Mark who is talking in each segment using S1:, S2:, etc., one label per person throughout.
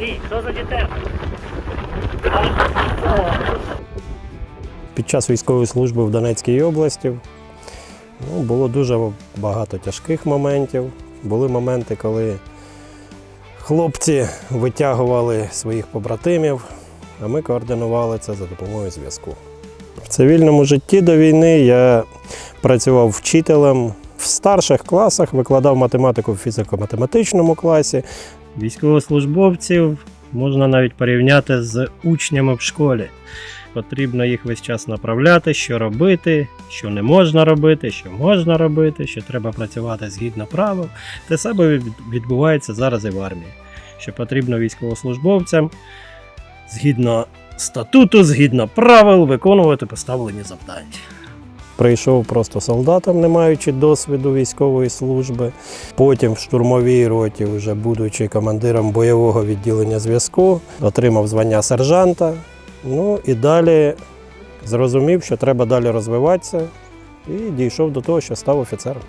S1: Хто за дітей?
S2: Під час військової служби в Донецькій області ну, було дуже багато тяжких моментів. Були моменти, коли хлопці витягували своїх побратимів, а ми координували це за допомогою зв'язку. В цивільному житті до війни я працював вчителем в старших класах, викладав математику в фізико-математичному класі. Військовослужбовців можна навіть порівняти з учнями в школі. Потрібно їх весь час направляти, що робити, що не можна робити, що можна робити, що треба працювати згідно правил. Те саме відбувається зараз і в армії. Що потрібно військовослужбовцям згідно статуту, згідно правил, виконувати поставлені завдання. Прийшов просто солдатом, не маючи досвіду військової служби. Потім в штурмовій роті, вже будучи командиром бойового відділення зв'язку, отримав звання сержанта. Ну і далі зрозумів, що треба далі розвиватися, і дійшов до того, що став офіцером.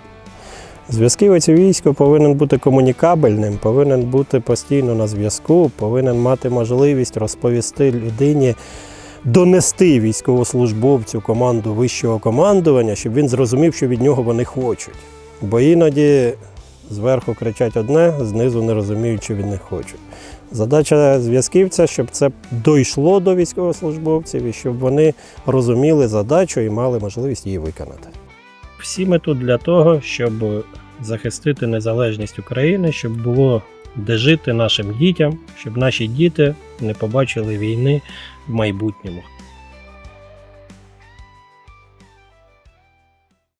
S2: Зв'язківець у війську повинен бути комунікабельним, повинен бути постійно на зв'язку, повинен мати можливість розповісти людині, донести військовослужбовцю команду вищого командування, щоб він зрозумів, що від нього вони хочуть. Бо іноді зверху кричать одне, знизу не розуміють, що від них хочуть. Задача зв'язківця, щоб це дійшло до військовослужбовців і щоб вони розуміли задачу і мали можливість її виконати. Всі ми тут для того, щоб захистити незалежність України, щоб було де жити нашим дітям, щоб наші діти не побачили війни в майбутньому.